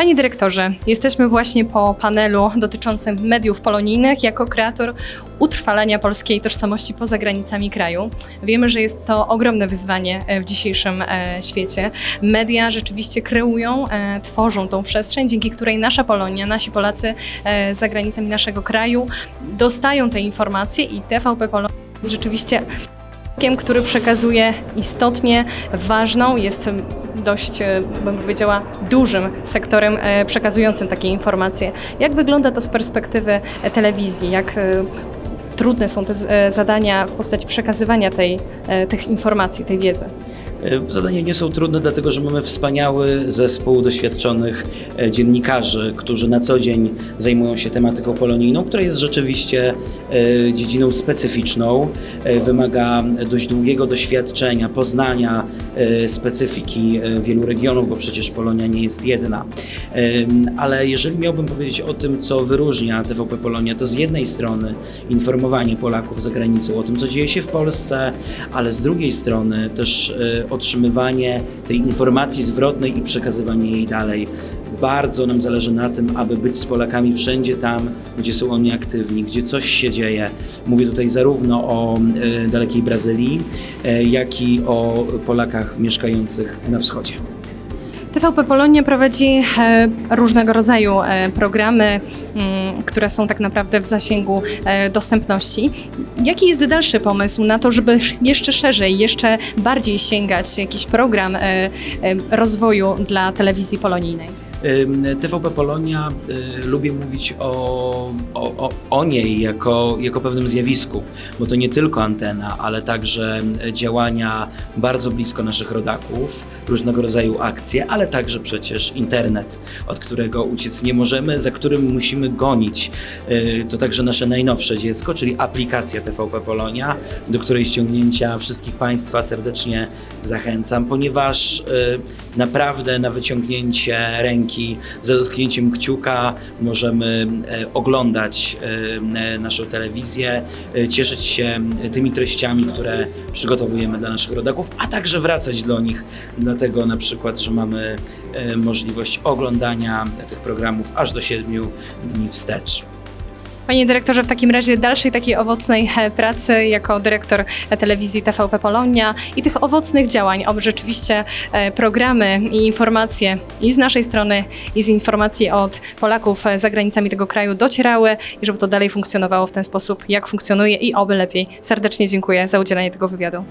Panie dyrektorze, jesteśmy właśnie po panelu dotyczącym mediów polonijnych jako kreator utrwalania polskiej tożsamości poza granicami kraju. Wiemy, że jest to ogromne wyzwanie e, w dzisiejszym e, świecie. Media rzeczywiście kreują, e, tworzą tą przestrzeń, dzięki której nasza Polonia, nasi Polacy za granicami naszego kraju dostają te informacje i TVP Polonia jest rzeczywiście który przekazuje istotnie ważną, jest dość, e, bym powiedziała, dużym sektorem e, przekazującym takie informacje. Jak wygląda to z perspektywy e, telewizji? Jak trudne są te zadania w postaci przekazywania tej, tych informacji, tej wiedzy? E, Zadania nie są trudne, dlatego że mamy wspaniały zespół doświadczonych e, dziennikarzy, którzy na co dzień zajmują się tematyką polonijną, która jest rzeczywiście e, dziedziną specyficzną, e, wymaga dość długiego doświadczenia, poznania specyfiki wielu regionów, bo przecież Polonia nie jest jedna. Ale jeżeli miałbym powiedzieć o tym, co wyróżnia TVP Polonia, to z jednej strony informowanie Polaków za granicą o tym, co dzieje się w Polsce, ale z drugiej strony też otrzymywanie tej informacji zwrotnej i przekazywanie jej dalej. Bardzo nam zależy na tym, aby być z Polakami wszędzie tam, gdzie są oni aktywni, gdzie coś się dzieje. Mówię tutaj zarówno o e, dalekiej Brazylii, e, jak i o Polakach mieszkających na wschodzie. TVP Polonia prowadzi e, różnego rodzaju e, programy, mm, które są tak naprawdę w zasięgu e, dostępności. Jaki jest dalszy pomysł na to, żeby sz- jeszcze szerzej, jeszcze bardziej sięgać jakiś program rozwoju dla telewizji polonijnej? TVP Polonia, y, lubię mówić o, o, o, niej jako, jako pewnym zjawisku, bo to nie tylko antena, ale także działania bardzo blisko naszych rodaków, różnego rodzaju akcje, ale także przecież internet, od którego uciec nie możemy, za którym musimy gonić. Y, To także nasze najnowsze dziecko, czyli aplikacja TVP Polonia, do której ściągnięcia wszystkich Państwa serdecznie zachęcam, ponieważ y, naprawdę na wyciągnięcie ręki, za dotknięciem kciuka możemy e, oglądać e, naszą telewizję, e, cieszyć się tymi treściami, które przygotowujemy dla naszych rodaków, a także wracać do nich, dlatego na przykład, że mamy e, możliwość oglądania tych programów aż do 7 dni wstecz. Panie dyrektorze, w takim razie dalszej takiej owocnej e, pracy jako dyrektor e, telewizji TVP Polonia i tych owocnych działań, oby rzeczywiście e, programy i informacje i z naszej strony, i z informacji od Polaków za granicami tego kraju docierały i żeby to dalej funkcjonowało w ten sposób, jak funkcjonuje i oby lepiej. Serdecznie dziękuję za udzielenie tego wywiadu.